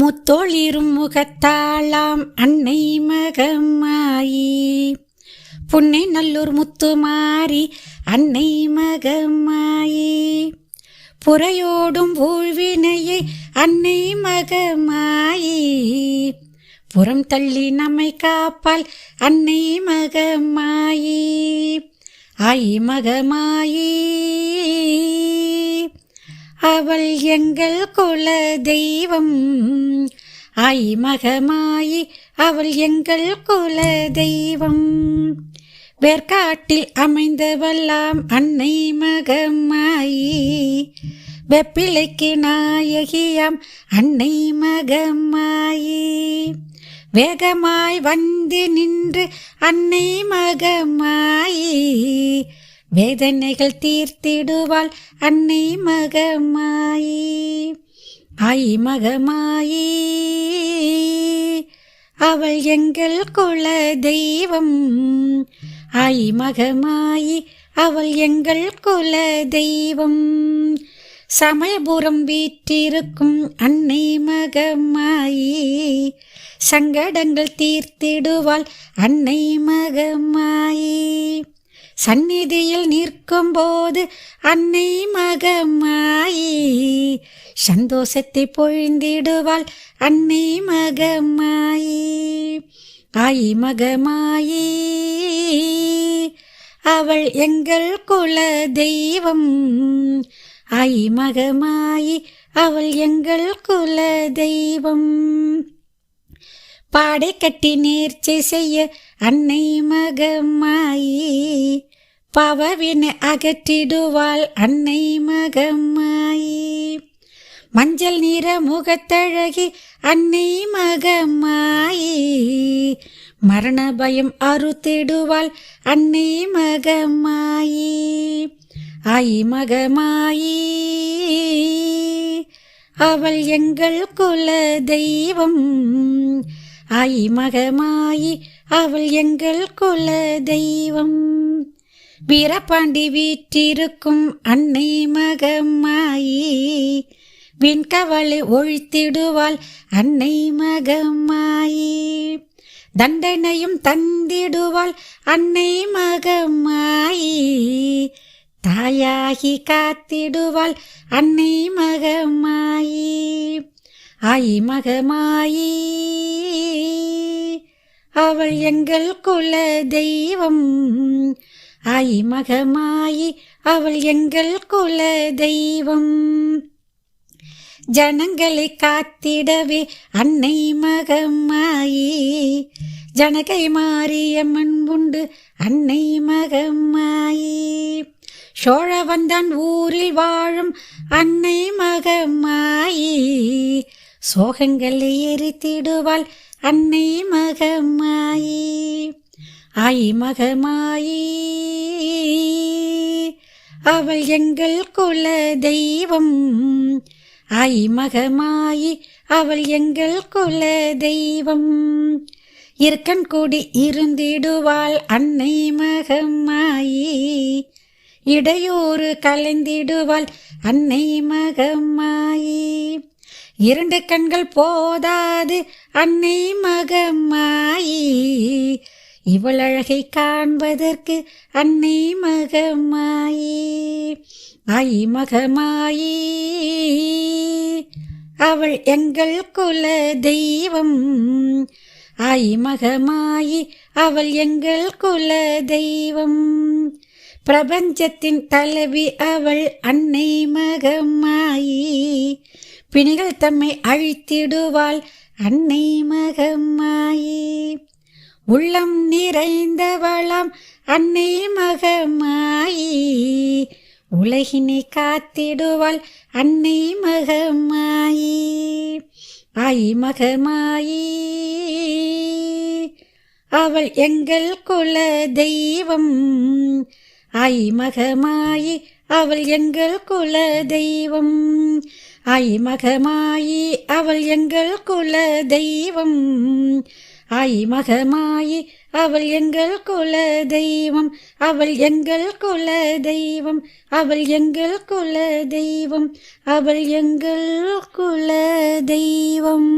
முத்தோளிரும் முகத்தாளாம் அன்னை மகமாயி. புன்னை நல்லூர் முத்துமாரி அன்னை மகமாயி. புறையோடும் ஊழ்வினையை அன்னை மகமாயி. புறம் தள்ளி நம்மை காப்பால் அன்னை மகமாயி. ஆயி மகமாயி. அவள் எங்கள் குல தெய்வம். ஆயி மகமாயி அவள் எங்கள் குல தெய்வம். வேர்க்காட்டில் அமைந்தவெல்லாம் அன்னை மகமாயி. வெப்பிலைக்கு நாயகியாம் அன்னை மகமாயி. வேகமாய் வந்து நின்று அன்னை மகமாயி. வேதனைகள் தீர்த்திடுவாள் அன்னை மகமாயி. ஆயி மகமாயி. அவள் எங்கள் குல தெய்வம். ஆயி மகமாயி. அவள் எங்கள் குல தெய்வம். சமயபுரம் வீற்றிருக்கும் அன்னை மகமாயி. சங்கடங்கள் தீர்த்திடுவாள் அன்னை மகமாயி. சந்நிதியில் நிற்கும் போது அன்னை மகமாயி சந்தோஷத்தை பொழிந்திடுவாள் அன்னை மகமாயி ஆயி மகமாயி. அவள் எங்கள் குல தெய்வம். ஆயி மகமாயி. அவள் எங்கள் குல தெய்வம். பாடை கட்டி நேர்ச்சி செய்ய அன்னை மகம்மாயி. பாவவினை அகற்றிடுவாள் அன்னை மகம்மாயி. மஞ்சள் நிற முகத்தழகி அன்னை மகம்மாயி. மரண பயம் அறுத்திடுவாள் அன்னை மகமாயி ஆயி மகமாயி. அவள் எங்கள் குல தெய்வம் ஆயி மகமாயி அவள் எங்கள் குல தெய்வம். வீரபாண்டி வீற்றிருக்கும் அன்னை மகமாயி விண்கவலை ஒழித்திடுவாள் அன்னை மகமாயி. தண்டனையும் தந்திடுவாள் அன்னை மகமாயி தாயாகி காத்திடுவாள் அன்னை மகமாயி. ஆயி மகமாயி அவள் எங்கள் குல தெய்வம். ஆயி மகமாயி அவள் எங்கள் குல தெய்வம். ஜனங்களை காத்திடவே அன்னை மகமாயி ஜனகை மாரியம்மன் உண்டு அன்னை மகமாயி. சோழவந்தான் ஊரில் வாழும் அன்னை மகமாயி சோகங்களை எரித்திடுவாள் அன்னை மகமாயி. ஆயி மகமாயி. அவள் எங்கள் குல தெய்வம். ஆயி மகமாயி அவள் எங்கள் குல தெய்வம். இருக்கன் கூடி இருந்திடுவாள் அன்னை மகமாயி. இடையூறு கலைந்திடுவாள் அன்னை மகமாயி. இரண்டு கண்கள் போதாது அன்னை மகமாயி இவள் அழகை காண்பதற்கு அன்னை மகமாயி ஆயி மகமாயி. அவள் எங்கள் குல தெய்வம். ஆயி மகமாயி அவள் எங்கள் குல தெய்வம். பிரபஞ்சத்தின் தலைவி அவள் அன்னை மகமாயி பிணிகள் தம்மை அழித்திடுவாள் அன்னை மகமாயி உள்ளம் நிறைந்தவளாம் அன்னை மகமாயி உலகினை காத்திடுவாள் அன்னை மகமாயி ஆயி மகமாயி. அவள் எங்கள் குல தெய்வம். ஆயி மகமாயி அவள் எங்கள் குல தெய்வம். ஆயி மகமாயி அவள் எங்கள் குல தெய்வம் ஆயி மகமாயி அவள் எங்கள் குல தெய்வம் அவள் எங்கள் குல தெய்வம் அவள் எங்கள் குல தெய்வம் அவள் எங்கள் குல தெய்வம்